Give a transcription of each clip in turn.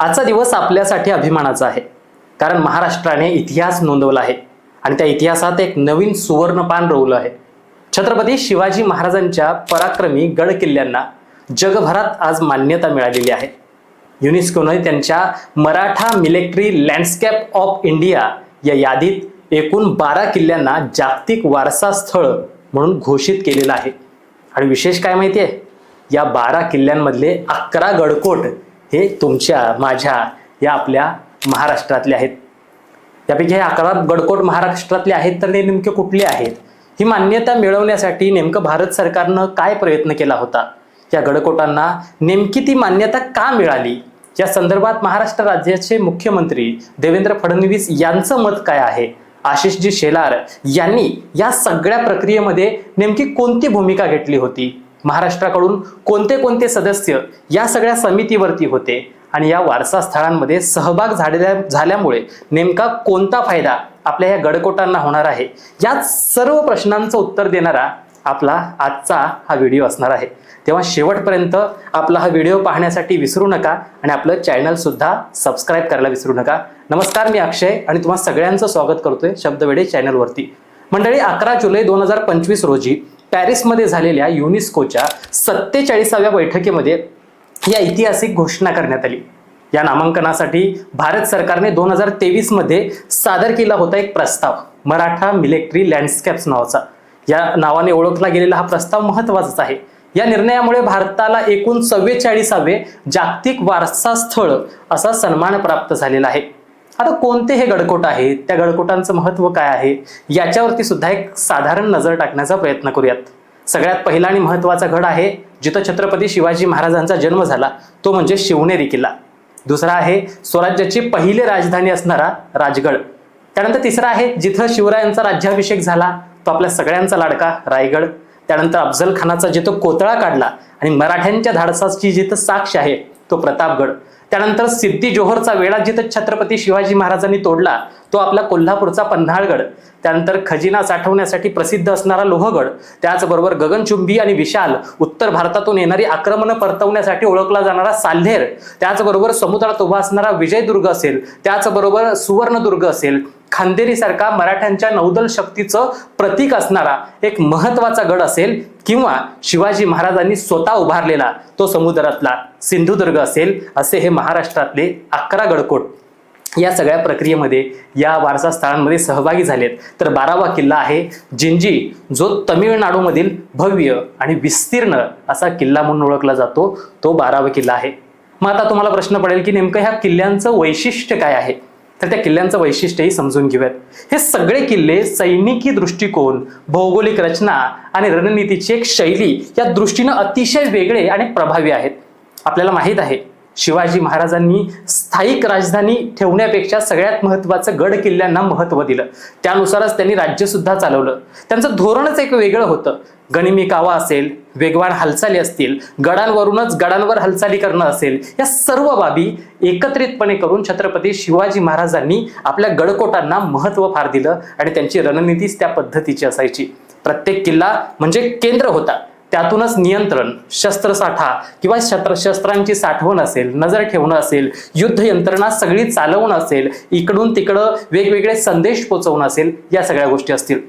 आजचा दिवस आपल्यासाठी अभिमानाचा आहे. कारण महाराष्ट्राने इतिहास नोंदवला आहे आणि त्या इतिहासात एक नवीन सुवर्णपान रोवलं आहे. छत्रपती शिवाजी महाराजांच्या पराक्रमी गड किल्ल्यांना जगभरात आज मान्यता मिळालेली आहे. युनेस्कोने त्यांच्या Maratha military landscape of India या यादीत एकूण बारा किल्ल्यांना जागतिक वारसा स्थळ म्हणून घोषित केलेलं आहे. आणि विशेष काय माहिती आहे? या बारा किल्ल्यांमधले अकरा गडकोट हे तुमच्या माझ्या या आपल्या महाराष्ट्रातले आहेत. त्यापैकी हे अकरा गडकोट महाराष्ट्रातले आहेत तर ते नेमके कुठले आहेत? ही मान्यता मिळवण्यासाठी नेमकं भारत सरकारनं काय प्रयत्न केला होता? या गडकोटांना नेमकी ती मान्यता का मिळाली? या संदर्भात महाराष्ट्र राज्याचे मुख्यमंत्री देवेंद्र फडणवीस यांचं मत काय आहे? आशिषजी शेलार यांनी या सगळ्या प्रक्रियेमध्ये नेमकी कोणती भूमिका घेतली होती? महाराष्ट्राकडून कोणते कोणते सदस्य या सगळ्या समितीवरती होते आणि या वारसा स्थळांमध्ये सहभाग झालेल्या झाल्यामुळे नेमका कोणता फायदा आपल्या या गडकोटांना होणार आहे? या सर्व प्रश्नांचं उत्तर देणारा आपला आजचा हा व्हिडिओ असणार आहे. तेव्हा शेवटपर्यंत आपला हा व्हिडिओ पाहण्यासाठी विसरू नका आणि आपलं चॅनलसुद्धा सबस्क्राईब करायला विसरू नका. नमस्कार मी अक्षय आणि तुम्हा सगळ्यांचं स्वागत करतोय शब्दवेडे चॅनलवरती. मंडळी अकरा जुलै दोन हजार पंचवीस रोजी पॅरिसमध्ये झालेल्या युनेस्कोच्या सत्तेचाळीसाव्या बैठकीमध्ये या ऐतिहासिक घोषणा करण्यात आली. या नामांकनासाठी भारत सरकारने दोन हजार तेवीसमध्ये सादर केला होता एक प्रस्ताव मराठा मिलेक्ट्री लँडस्केप्स नावाचा. या नावाने ओळखला गेलेला हा प्रस्ताव महत्वाचाच आहे. या निर्णयामुळे भारताला एकूण चव्वेचाळीसावे जागतिक वारसा स्थळ असा सन्मान प्राप्त झालेला आहे. आता कोणते हे गडकोट आहेत? त्या गडकोटांचं महत्त्व काय आहे? याच्यावरती सुद्धा एक साधारण नजर टाकण्याचा प्रयत्न करूयात. सगळ्यात पहिला आणि महत्त्वाचा गड आहे जिथं छत्रपती शिवाजी महाराजांचा जन्म झाला तो म्हणजे शिवनेरी किल्ला. दुसरा आहे स्वराज्याची पहिली राजधानी असणारा राजगड. त्यानंतर तिसरा आहे जिथं शिवरायांचा राज्याभिषेक झाला तो आपल्या सगळ्यांचा लाडका रायगड. त्यानंतर अफजल खानाचा जिथं कोतळा काढला आणि मराठ्यांच्या धाडसाची जिथं साक्ष आहे तो प्रतापगड. त्यानंतर सिद्धी जोहरचा वेळा जिथं छत्रपती शिवाजी महाराजांनी तोडला तो आपला कोल्हापूरचा पन्हाळगड त्यानंतर खजिना साठवण्यासाठी प्रसिद्ध असणारा लोहगड त्याचबरोबर गगनचुंबी आणि विशाल उत्तर भारतातून येणारी आक्रमणं परतवण्यासाठी ओळखला जाणारा साल्हेर त्याचबरोबर समुद्रात उभा असणारा विजयदुर्ग असेल त्याचबरोबर सुवर्णदुर्ग असेल खांदेरीसारखा मराठ्यांच्या नौदल शक्तीचं प्रतीक असणारा एक महत्त्वाचा गड असेल किंवा शिवाजी महाराजांनी स्वतः उभारलेला तो समुद्रातला सिंधुदुर्ग असेल असे हे महाराष्ट्रातले अकरा गडकोट या सगळ्या प्रक्रियेमध्ये या वारसा स्थळांमध्ये सहभागी झालेत. तर बारावा किल्ला आहे जिंजी जो तमिळनाडूमधील भव्य आणि विस्तीर्ण असा किल्ला म्हणून ओळखला जातो. तो बारावा किल्ला आहे. मग आता तुम्हाला प्रश्न पडेल की नेमकं ह्या किल्ल्यांचं वैशिष्ट्य काय आहे? तर त्या किल्ल्यांचं वैशिष्ट्यही समजून घेऊयात. हे सगळे किल्ले सैनिकी दृष्टिकोन भौगोलिक रचना आणि रणनीतीची एक शैली या दृष्टीनं अतिशय वेगळे आणि प्रभावी आहेत. आपल्याला माहीत आहे शिवाजी महाराजांनी स्थायिक राजधानी ठेवण्यापेक्षा सगळ्यात महत्वाचं गड किल्ल्यांना महत्त्व दिलं. त्यानुसारच त्यांनी राज्य सुद्धा चालवलं. त्यांचं धोरणच एक वेगळं होतं. गणिमी कावा असेल वेगवान हालचाली असतील गडांवरूनच गडांवर हालचाली करणं असेल या सर्व बाबी एकत्रितपणे करून छत्रपती शिवाजी महाराजांनी आपल्या गडकोटांना महत्त्व फार दिलं आणि त्यांची रणनीतीच त्या पद्धतीची असायची. प्रत्येक किल्ला म्हणजे केंद्र होता. त्यातूनच नियंत्रण शस्त्रसाठा किंवा शस्त्र शस्त्रांची साठवण असेल नजर ठेवणं असेल युद्ध यंत्रणा सगळी चालवणं असेल इकडून तिकडं वेगवेगळे संदेश पोचवणं असेल या सगळ्या गोष्टी असतील.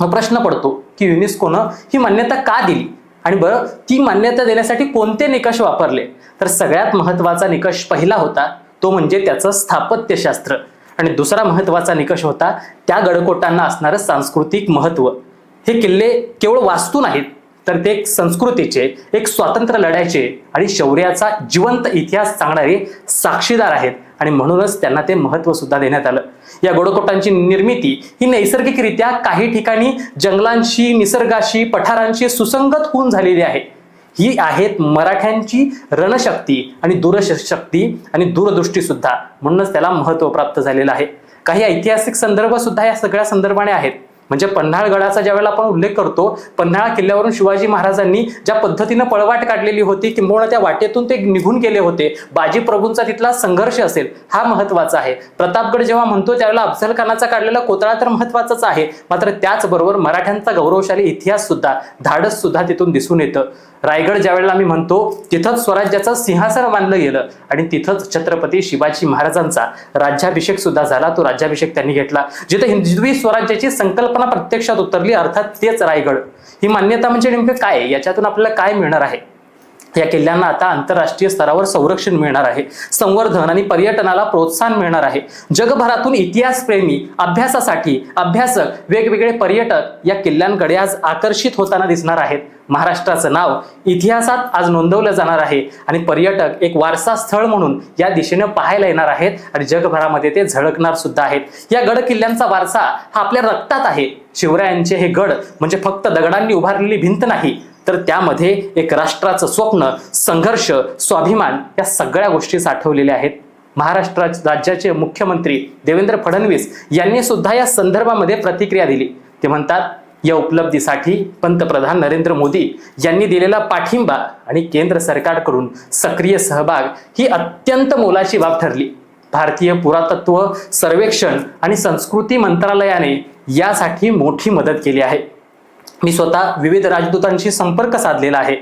मग प्रश्न पडतो की युनेस्कोनं ही मान्यता का दिली? आणि बरं ती मान्यता देण्यासाठी कोणते निकष वापरले? तर सगळ्यात महत्त्वाचा निकष पहिला होता तो म्हणजे त्याचं स्थापत्यशास्त्र. आणि दुसरा महत्त्वाचा निकष होता त्या गडकोटांना असणारं सांस्कृतिक महत्त्व हे किल्ले केवळ वास्तू नाहीत तर ते एक संस्कृतीचे एक स्वातंत्र्य लढ्याचे आणि शौर्याचा जिवंत इतिहास सांगणारे साक्षीदार आहेत. आणि म्हणूनच त्यांना ते महत्त्व सुद्धा देण्यात आलं. या गोडकोटांची निर्मिती ही नैसर्गिकरित्या काही ठिकाणी जंगलांशी निसर्गाशी पठारांशी सुसंगत होऊन झालेली आहे. ही आहेत मराठ्यांची रणशक्ती आणि दूरशक्ती आणि दूरदृष्टी सुद्धा. म्हणूनच त्याला महत्त्व प्राप्त झालेलं आहे. काही ऐतिहासिक संदर्भ सुद्धा या सगळ्या संदर्भाने आहेत. म्हणजे पन्हाळगडाचा ज्यावेळेला आपण उल्लेख करतो पन्हाळा किल्ल्यावरून शिवाजी महाराजांनी ज्या पद्धतीनं पळवाट काढलेली होती किंबहुना त्या वाटेतून ते निघून गेले होते. बाजी प्रभूंचा तिथला संघर्ष असेल हा महत्त्वाचा आहे. प्रतापगड जेव्हा म्हणतो त्यावेळेला अफझल खानाचा काढलेला कोतळा तर महत्वाचाच आहे. मात्र त्याचबरोबर मराठ्यांचा गौरवशाली इतिहास सुद्धा धाडस सुद्धा तिथून दिसून येतं. रायगड ज्या वेळेला आम्ही म्हणतो तिथंच स्वराज्याचं सिंहासन बांधलं गेलं आणि तिथंच छत्रपती शिवाजी महाराजांचा राज्याभिषेक सुद्धा झाला. तो राज्याभिषेक त्यांनी घेतला. जिथे हिंदवी स्वराज्याची संकल्पना प्रत्यक्षात उतरली अर्थात तेच रायगड. ही मान्यता म्हणजे नेमकं काय? याच्यातून आपल्याला काय मिळणार आहे? या किल्ल्यांना आता आंतरराष्ट्रीय स्तरावर संरक्षण मिळणार आहे. संवर्धन आणि पर्यटनाला प्रोत्साहन मिळणार आहे. जगभरातून इतिहासप्रेमी अभ्यासासाठी अभ्यासक वेगवेगळे पर्यटक या किल्ल्यांकडे आज आकर्षित होताना दिसणार आहेत. महाराष्ट्राचं नाव इतिहासात आज नोंदवलं जाणार आहे आणि पर्यटक एक वारसा स्थळ म्हणून या दिशेने पाहायला येणार आहेत आणि जगभरामध्ये ते झळकणार सुद्धा आहेत. या गड किल्ल्यांचा वारसा हा आपल्या रक्तात आहे. शिवरायांचे हे गड म्हणजे फक्त दगडांनी उभारलेली भिंत नाही तर त्यामध्ये एक राष्ट्राचं स्वप्न संघर्ष स्वाभिमान या सगळ्या गोष्टी साठवलेल्या आहेत. महाराष्ट्र राज्याचे मुख्यमंत्री देवेंद्र फडणवीस यांनी सुद्धा या संदर्भामध्ये प्रतिक्रिया दिली. ते म्हणतात या उपलब्धीसाठी पंतप्रधान नरेंद्र मोदी यांनी दिलेला पाठिंबा आणि केंद्र सरकारकडून सक्रिय सहभाग ही अत्यंत मोलाची बाब ठरली. भारतीय पुरातत्व सर्वेक्षण आणि संस्कृती मंत्रालयाने यासाठी मोठी मदत केली आहे. मी स्वतः विविध राजदूतांशी संपर्क साधलेला आहे.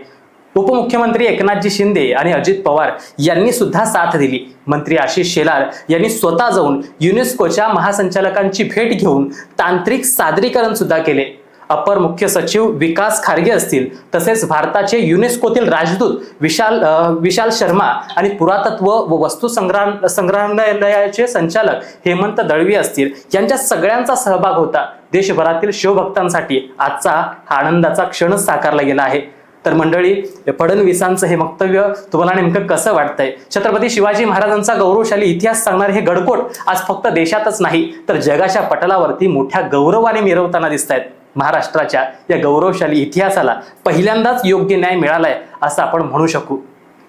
उपमुख्यमंत्री एकनाथजी शिंदे आणि अजित पवार यांनी सुद्धा साथ दिली. मंत्री आशिष शेलार यांनी स्वतः जाऊन युनेस्कोच्या महासंचालकांची भेट घेऊन तांत्रिक सादरीकरण सुद्धा केले. अपर मुख्य सचिव विकास खारगे असतील तसेच भारताचे युनेस्कोतील राजदूत विशाल विशाल शर्मा आणि पुरातत्व व वस्तू संग्रह संग्रहालयाचे संचालक हेमंत दळवी असतील. यांच्या सगळ्यांचा सहभाग होता. देशभरातील शिवभक्तांसाठी आजचा हा आनंदाचा क्षणच साकारला गेला आहे. तर मंडळी फडणवीसांचं हे वक्तव्य तुम्हाला नेमकं कसं वाटतंय? छत्रपती शिवाजी महाराजांचा गौरवशाली इतिहास सांगणारे हे गडकोट आज फक्त देशातच नाही तर जगाच्या पटलावरती मोठ्या गौरवाने मिरवताना दिसत आहेत महाराष्ट्राच्या या गौरवशाली इतिहासाला पहिल्यांदाच योग्य न्याय मिळालाय असं आपण म्हणू शकू.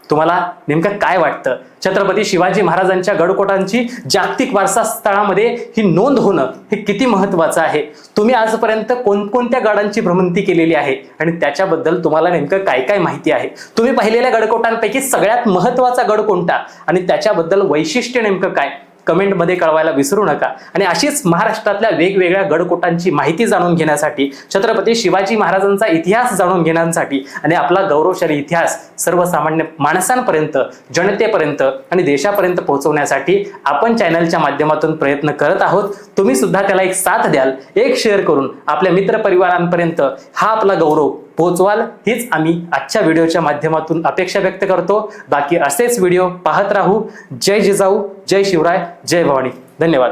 तुम्हाला नेमकं काय वाटतं? छत्रपती शिवाजी महाराजांच्या गडकोटांची जागतिक वारसा स्थळामध्ये ही नोंद होणं हे किती महत्वाचं आहे? तुम्ही आजपर्यंत कोणकोणत्या गडांची भ्रमंती केलेली आहे? आणि त्याच्याबद्दल तुम्हाला नेमकं काय काय माहिती आहे? तुम्ही पाहिलेल्या गडकोटांपैकी सगळ्यात महत्त्वाचा गड कोणता? आणि त्याच्याबद्दल वैशिष्ट्य नेमकं काय? कमेंटमध्ये कळवायला विसरू नका. आणि अशीच महाराष्ट्रातल्या वेगवेगळ्या गडकोटांची माहिती जाणून घेण्यासाठी छत्रपती शिवाजी महाराजांचा इतिहास जाणून घेण्यासाठी आणि आपला गौरवशाली इतिहास सर्वसामान्य माणसांपर्यंत जनतेपर्यंत आणि देशापर्यंत पोहोचवण्यासाठी आपण चॅनलच्या माध्यमातून प्रयत्न करत आहोत. तुम्ही सुद्धा त्याला एक साथ द्याल एक शेअर करून आपल्या मित्रपरिवारांपर्यंत हा आपला गौरव पोहोचवाल हीच आम्ही आजच्या व्हिडिओच्या माध्यमातून अपेक्षा व्यक्त करतो. बाकी असेच व्हिडिओ पाहत राहू. जय जिजाऊ जय शिवराय जय भवानी. धन्यवाद.